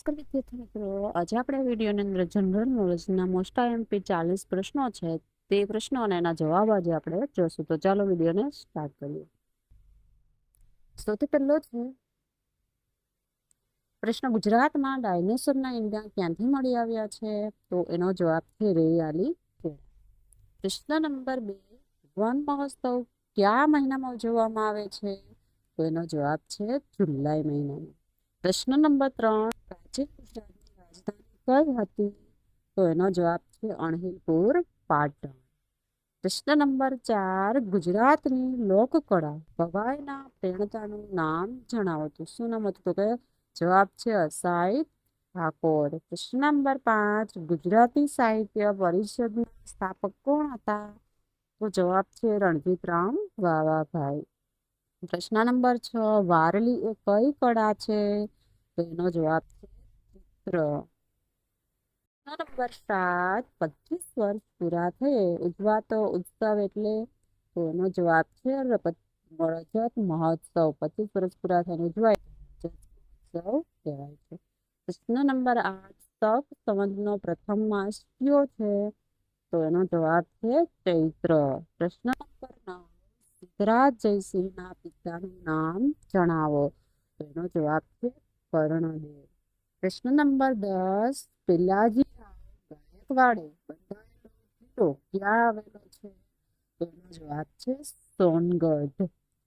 નમસ્કાર મિત્રો આજે આપણે વિડીયોની અંદર જનરલ નોલેજના મોસ્ટ આઈએમપી ચાલીસ પ્રશ્નો છે, તે પ્રશ્નો અને એના જવાબ આજે આપણે જોશું. તો ચાલો વિડીયોને સ્ટાર્ટ કરીએ. સૌથી પહેલો છે, પ્રશ્ન ગુજરાતમાં ડાયનોસોરના ઈંડા ક્યાંથી મળી આવ્યા છે? તો એનો જવાબ છે રેયાલી પ્રશ્ન નંબર બે, વન મહોત્સવ કયા મહિનામાં ઉજવવામાં આવે છે? તો એનો જવાબ છે જુલાઈ મહિનામાં. પ્રશ્ન નંબર ત્રણ પ્રાચીન ગુજરાતની રાજધાની કઈ હતી? તો એનો જવાબ છે અણહિલપુર પાટણ. પ્રશ્ન નંબર ચાર, ગુજરાતની લોકકળા ભવાઈના પ્રેણતાનું નામ જણાવો. તો શું નામ હતું તો કે જવાબ છે અસાઈ ઠાકોર. પ્રશ્ન નંબર પાંચ, ગુજરાતી સાહિત્ય પરિષદના સ્થાપક કોણ હતા? તો જવાબ છે રણજીતરામ વાવાભાઈ. પ્રશ્ન નંબર છ, વારલી એ કઈ કળા છે? તો એનો જવાબ છે પ્રશ્ન નંબર પચીસ વર્ષ પૂરા થયે. ઉજવાતો ઉત્સવ એટલે તો એનો જવાબ છે? રજત મહોત્સવ. પચીસ વર્ષ પૂરા થઈને ઉજવાય. મહોત્સવ કહેવાય છે. પ્રશ્ન નંબર આઠ, સપ સંવતનો પ્રથમ માસ કયો છે? તો એનો જવાબ છે ચૈત્ર. પ્રશ્ન નંબર નવ, સિદ્ધરાજ જયસિંહના પિતાનું નામ જણાવો. તો એનો જવાબ છે કર્ણદેવ પ્રશ્ન નંબર દસ, પિલાજી ગાયકવાડે બંધાયેલો કિલ્લો ક્યાં આવેલો છે? તેનો જવાબ છે સોનગઢ.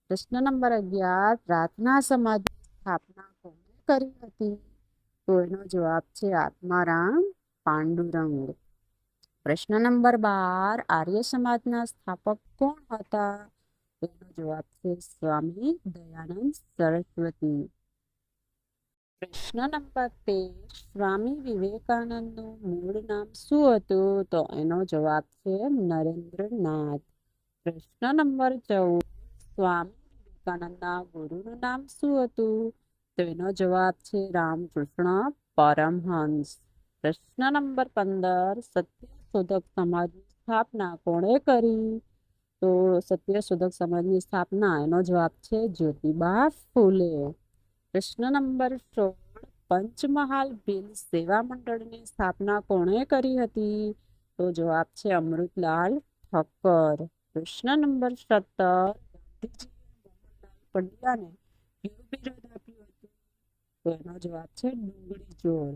પ્રશ્ન નંબર અગિયાર, પ્રાર્થના સમાજની સ્થાપના કોણે કરી હતી? તો એનો જવાબ છે આત્મારામ પાંડુરંગ. પ્રશ્ન નંબર બાર, આર્ય સમાજના સ્થાપક કોણ હતા? એનો જવાબ છે સ્વામી દયાનંદ સરસ્વતી. પ્રશ્ન નંબર તેર, સ્વામી વિવેકાનંદનું મૂળ નામ શું હતું? તો એનો જવાબ છે નરેન્દ્રનાથ. પ્રશ્ન નંબર ચૌદ, સ્વામી વિવેકાનંદના ગુરુનું નામ શું હતું? તો એનો જવાબ છે રામકૃષ્ણ પરમહંસ. પ્રશ્ન નંબર પંદર, સત્યશોધક સમાજની સ્થાપના કોણે કરી? તો સત્યશોધક સમાજની સ્થાપના, એનો જવાબ છે જ્યોતિબા ફૂલે. પ્રશ્ન નંબર સોળ, પંચમહાલ ભીલ સેવા મંડળની સ્થાપના કોણે કરી હતી? તો જવાબ છે અમૃતલાલ ઠક્કર. પ્રશ્ન નંબર સત્તર પંડ્યાને કયું બિરુદ આપ્યું હતું? તો એનો જવાબ છે ડુંગળી ચોર.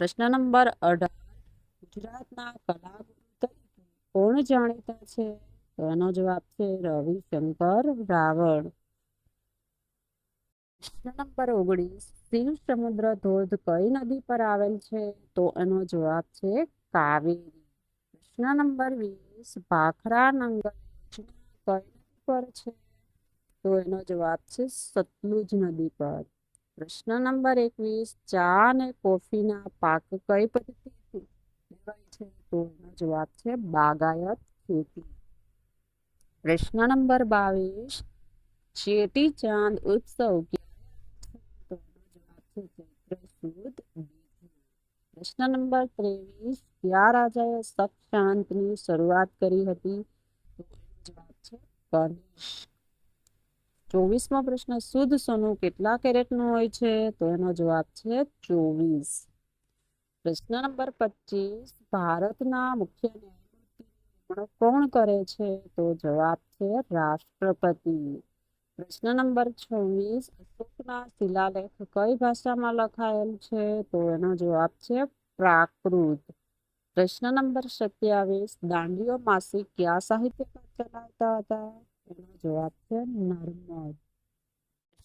પ્રશ્ન નંબર અઢાર, ગુજરાતના કલાગુરુ તરીકે કોણ જાણીતા છે? તો એનો જવાબ છે રવિશંકર રાવળ. પ્રશ્ન નંબર ઓગણીસ, શિવ સમુદ્ર ધોધ કઈ નદી પર આવેલ છે? તો એનો જવાબ છે કાવેરી. પ્રશ્ન નંબર વીસ, ભાખરા નંગલ કઈ નદી પર છે? તો એનો જવાબ છે સતલુજ નદી પર. પ્રશ્ન નંબર એકવીસ, ચા અને કોફીના પાક કઈ પદ્ધતિ છે? તો એનો જવાબ છે બાગાયત ખેતી. પ્રશ્ન નંબર બાવીસ, ચેટી ચાંદ ઉત્સવ ક્યારે આવે છે? તો એનો જવાબ છે ચૈત્ર પ્રશ્ન નંબર ત્રેવીસ, કયા રાજાએ સત શાંતની શરૂઆત કરી હતી? જવાબ છે કનિષ ચોવીસમો પ્રશ્ન, શુદ્ધ સોનું કેટલા કેરેટનું હોય છે? તો એનો જવાબ છે ચોવીસ. પ્રશ્ન નંબર પચીસ, ભારતના મુખ્ય ન્યાયમૂર્તિ કોણ કરે છે? તો જવાબ છે રાષ્ટ્રપતિ. પ્રશ્ન નંબર છવ્વીસ, અશોકના શિલાલેખ કઈ ભાષામાં લખાયેલ છે? તો એનો જવાબ છે પ્રાકૃત. પ્રશ્ન નંબર સત્યાવીસ, દાંડીઓ માસિક કયા સાહિત્યકાર ચલાવતા હતા? એનો જવાબ છે નર્મદ.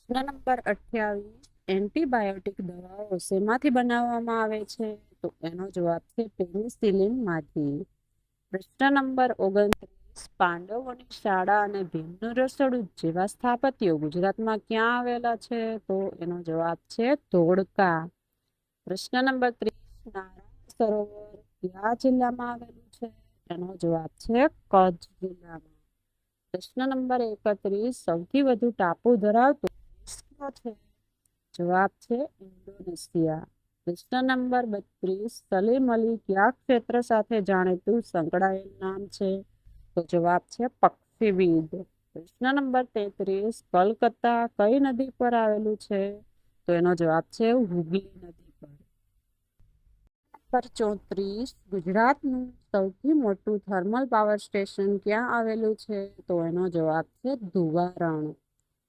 પ્રશ્ન નંબર અઠ્યાવીસ, એન્ટીબાયોટિક દવાઓ શેમાંથી બનાવવામાં આવે છે? તો એનો જવાબ છે પેનિસિલિનમાંથી. પ્રશ્ન નંબર ઓગણત્રીસ પાંડવોની શાળા અને ભીમનું રસોડું જેવા સ્થાપત્યો ગુજરાતમાં ક્યાં આવેલા છે? તો એનો જવાબ છે ધોળકા. પ્રશ્ન નંબર ત્રીસ, નારાયણ સરોવર કયા જિલ્લામાં આવેલું છે? એનો જવાબ છે કચ્છ જિલ્લામાં. પ્રશ્ન નંબર એકત્રીસ, સૌથી વધુ ટાપુ ધરાવતો છે? જવાબ છે ઇન્ડોનેશિયા. પ્રશ્ન નંબર બત્રીસ, સલીમ અલી કયા ક્ષેત્ર સાથે જાણીતું સંકળાયેલ નામ છે? તો જવાબ છે પક્ષીવિદ. પ્રશ્ન નંબર તેત્રીસ, કલકત્તા કઈ નદી પર આવેલું છે? તો એનો જવાબ છે હુગલી નદી પર. નંબર ચોત્રીસ, ગુજરાતનું સૌથી મોટું થર્મલ પાવર સ્ટેશન ક્યાં આવેલું છે? તો એનો જવાબ છે ધુવારણ.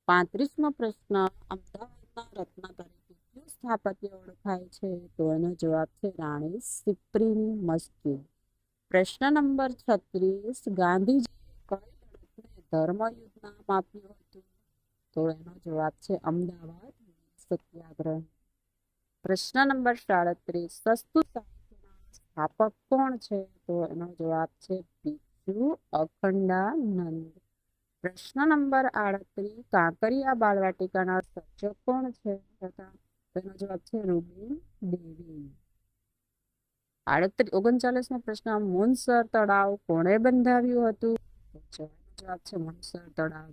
પાંત્રીસમો પ્રશ્ન, અમદાવાદના રત્ન તરીકે કયું સ્થાપત્ય ઓળખાય છે? તો એનો જવાબ છે રાણી સિપ્રીની મસ્જિદ પ્રશ્ન નંબર છત્રીસ ગાંધીજીએ કઈ લડતને ધર્મયુદ્ધ નામ આપ્યું હતું? તો એનો જવાબ છે અમદાવાદ, સત્યાગ્રહ. પ્રશ્ન નંબર સાડત્રીસ, સસ્તું સાહિત્યના સ્થાપક કોણ છે? તો એનો જવાબ છે બીજુ અખંડાનંદ પ્રશ્ન નંબર આડત્રીસ, કાંકરિયા બાળવાટિકાના સર્જક કોણ છે? તથા તેનો જવાબ છે રૂબીન દેવી. આડત્રીસ ઓગણચાલીસમો પ્રશ્ન, મોનસર તળાવ કોણે બંધાવ્યું હતું? જવાબ છે મોનસર તળાવ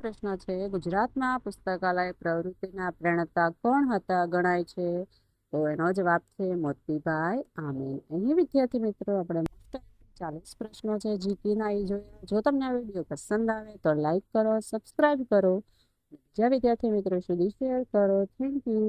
પ્રશ્ન છે, ગુજરાતમાં પુસ્તકાલય પ્રવૃત્તિના પ્રેરણતા કોણ હતા ગણાય છે? તો એનો જવાબ છે મોતીભાઈ આમીન. અહીં વિદ્યાર્થી મિત્રો, આપણે ચાલીસ પ્રશ્નો છે જીકેના એ જોયા. જો તમને વીડિયો પસંદ આવે તો લાઈક કરો, સબસ્ક્રાઈબ કરો. બીજા વિદ્યાર્થી મિત્રો સુધી શેર કરો થેન્ક યુ